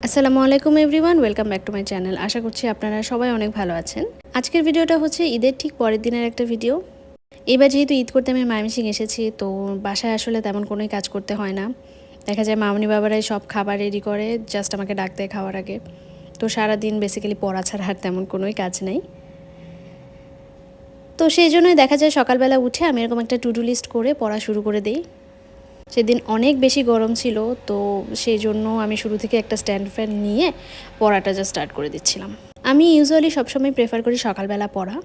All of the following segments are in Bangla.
আসসালামু আলাইকুম everyone, welcome back to my channel. আশা করছি আপনারা সবাই অনেক ভালো আছেন। আজকের ভিডিওটা হচ্ছে ঈদের ঠিক পরের দিনের একটা ভিডিও। এবার যেহেতু ঈদ করতে আমি মাইমিসিং এসেছি, তো বাসায় আসলে তেমন কোনোই কাজ করতে হয় না। দেখা যায় মামনি বাবারাই সব খাবার রেডি করে জাস্ট আমাকে ডাক দেয় খাওয়ার আগে। তো সারাদিন বেসিক্যালি পড়া ছাড়া আর তেমন কোনোই কাজ নেই। তো সেই জন্যই দেখা যায় সকালবেলা উঠে আমি এরকম একটা টু ডু লিস্ট করে পড়া শুরু করে দিই। সেদিন অনেক বেশি গরম ছিল, তো সেই জন্য আমি শুরু থেকে একটা স্ট্যান্ড ফ্যান নিয়ে পড়াটা যা স্টার্ট করে দিচ্ছিলাম। আমি ইউজুয়ালি সবসময় প্রেফার করি সকালবেলা পড়া।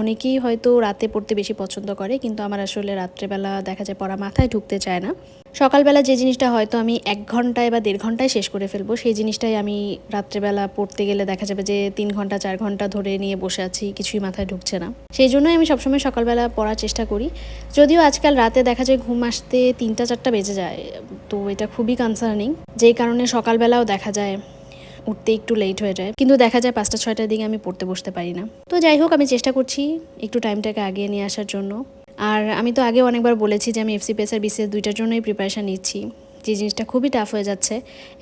অনেকেই হয়তো রাতে পড়তে বেশি পছন্দ করে, কিন্তু আমার আসলে রাত্রেবেলা দেখা যায় পড়া মাথায় ঢুকতে চায় না। সকালবেলা যে জিনিসটা হয়তো আমি এক ঘন্টায় বা দেড় ঘন্টায় শেষ করে ফেলব, সেই জিনিসটাই আমি রাত্রেবেলা পড়তে গেলে দেখা যাবে যে তিন ঘণ্টা, চার ঘণ্টা ধরে নিয়ে বসে আছি, কিছুই মাথায় ঢুকছে না। সেই জন্যই আমি সবসময় সকালবেলা পড়ার চেষ্টা করি। যদিও আজকাল রাতে দেখা যায় ঘুম আসতে তিনটা, চারটা বেজে যায়, তো এটা খুবই কনসার্নিং যেই কারণে সকালবেলাও দেখা যায় উঠতে একটু লেট হয়ে যায়। কিন্তু দেখা যায় পাঁচটা, ছয়টার দিকে আমি পড়তে বসতে পারি না। তো যাই হোক, আমি চেষ্টা করছি একটু টাইমটাকে আগিয়ে নিয়ে আসার জন্য। আর আমি তো আগে অনেকবার বলেছি যে আমি এফসি পেসার বিসিএস দুইটার জন্যই প্রিপারেশান নিচ্ছি। যে জিনিসটা খুবই টাফ হয়ে যাচ্ছে,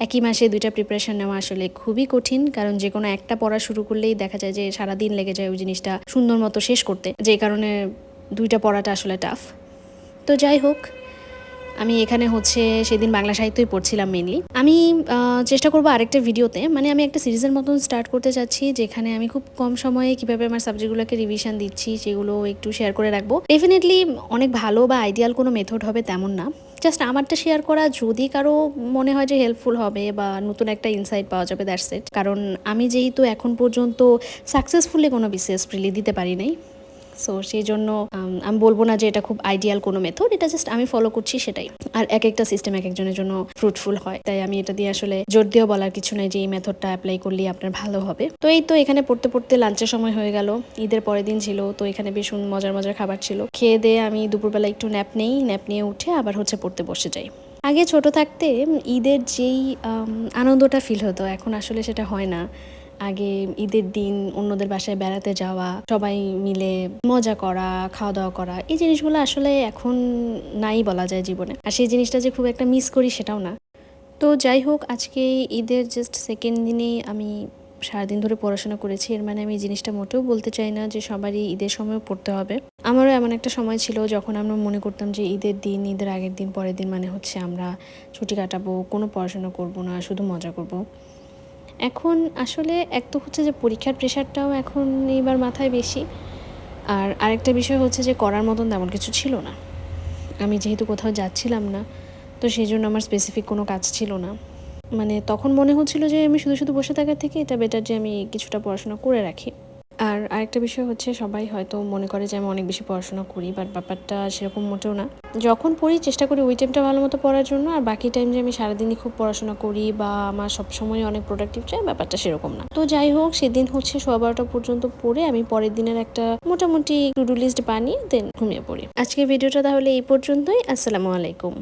একই মাসে দুইটা প্রিপারেশান নেওয়া আসলে খুবই কঠিন। কারণ যে কোনো একটা পড়া শুরু করলেই দেখা যায় যে সারা দিন লেগে যায় ওই জিনিসটা সুন্দর মতো শেষ করতে। যে কারণে দুইটা পড়াটা আসলে টাফ তো যাই হোক আমি এখানে হচ্ছে সেদিন বাংলা সাহিত্যই পড়ছিলাম মেনলি আমি চেষ্টা করব আরেকটা ভিডিওতে মানে আমি একটা সিরিজের মতন স্টার্ট করতে চাচ্ছি, যেখানে আমি খুব কম সময়ে কীভাবে আমার সাবজেক্টগুলোকে রিভিশন দিচ্ছি, সেগুলো একটু শেয়ার করে রাখব। ডেফিনেটলি অনেক ভালো বা আইডিয়াল কোনো মেথড হবে তেমন না। জাস্ট আমারটা শেয়ার করা যদি কারও মনে হয় যে হেল্পফুল হবে বা নতুন একটা ইনসাইট পাওয়া যাবে দ্যাটস ইট কারণ আমি যেহেতু এখন পর্যন্ত সাকসেসফুলি কোনো বিশেষ প্রিলি দিতে পারি নাই। সো সেই জন্য আমি বলব না যে এটা খুব আইডিয়াল কোনো মেথড এটা জাস্ট আমি ফলো করছি সেটাই। আর এক একটা সিস্টেম এক একজনের জন্য ফ্রুটফুল হয়। তাই আমি এটা দিয়ে আসলে জোর দিয়েও বলার কিছু নাই যে এই মেথডটা অ্যাপ্লাই করলে আপনার ভালো হবে। তো এই তো এখানে পড়তে পড়তে লাঞ্চের সময় হয়ে গেল। ঈদের পরের দিন ছিল, তো এখানে বেশ মজার মজার খাবার ছিল। খেয়ে দিয়ে আমি দুপুরবেলা একটু ন্যাপ নেই ন্যাপ নিয়ে উঠে আবার হচ্ছে পড়তে বসে যাই। আগে ছোট থাকতে ঈদের যেই আনন্দটা ফিল হতো, এখন আসলে সেটা হয় না। আগে ঈদের দিন অন্যদের বাসায় বেড়াতে যাওয়া, সবাই মিলে মজা করা খাওয়া দাওয়া করা, এই জিনিসগুলো আসলে এখন নাই বলা যায় জীবনে। আর সেই জিনিসটা যে খুব একটা মিস করি সেটাও না। তো যাই হোক, আজকে ঈদের জাস্ট সেকেন্ড দিনেই আমি সারাদিন ধরে পড়াশোনা করেছি। এর মানে আমি জিনিসটা মোটেও বলতে চাই না যে সবারই ঈদের সময় পড়তে হবে। আমারও এমন একটা সময় ছিল যখন আমরা মনে করতাম যে ঈদের দিন, ঈদের আগের দিন, পরের দিন মানে হচ্ছে আমরা ছুটি কাটাবো, কোনো পড়াশোনা করব না, শুধু মজা করব। এখন আসলে এক তো হচ্ছে যে পরীক্ষার প্রেশারটাও এখন এবার মাথায় বেশি। আর আরেকটা বিষয় হচ্ছে যে করার মতন তেমন কিছু ছিল না। আমি যেহেতু কোথাও যাচ্ছিলাম না, তো সেই জন্য আমার স্পেসিফিক কোনো কাজ ছিল না। মানে তখন মনে হচ্ছিল যে আমি শুধু শুধু বসে থাকার থেকে এটা বেটার যে আমি কিছুটা পড়াশোনা করে রাখি। আর আরেকটা বিষয় হচ্ছে সবাই হয়তো মনে করে যে আমি অনেক বেশি পড়াশোনা করি বাট ব্যাপারটা সেরকম মোটেও না। যখন পড়ি চেষ্টা করি ওই টাইমটা ভালো মতো পড়ার জন্য, আর বাকি টাইম যে আমি সারাদিনই খুব পড়াশোনা করি বা আমার সবসময় অনেক প্রোডাক্টিভ চাই ব্যাপারটা সেরকম না। তো যাই হোক, সেদিন হচ্ছে সোয়া বারোটা পর্যন্ত পড়ে আমি পরের দিনের একটা মোটামুটি টু ডু লিস্ট বানিয়ে দেন ঘুমিয়ে পড়ি। আজকের ভিডিওটা তাহলে এই পর্যন্তই। আসসালামু আলাইকুম।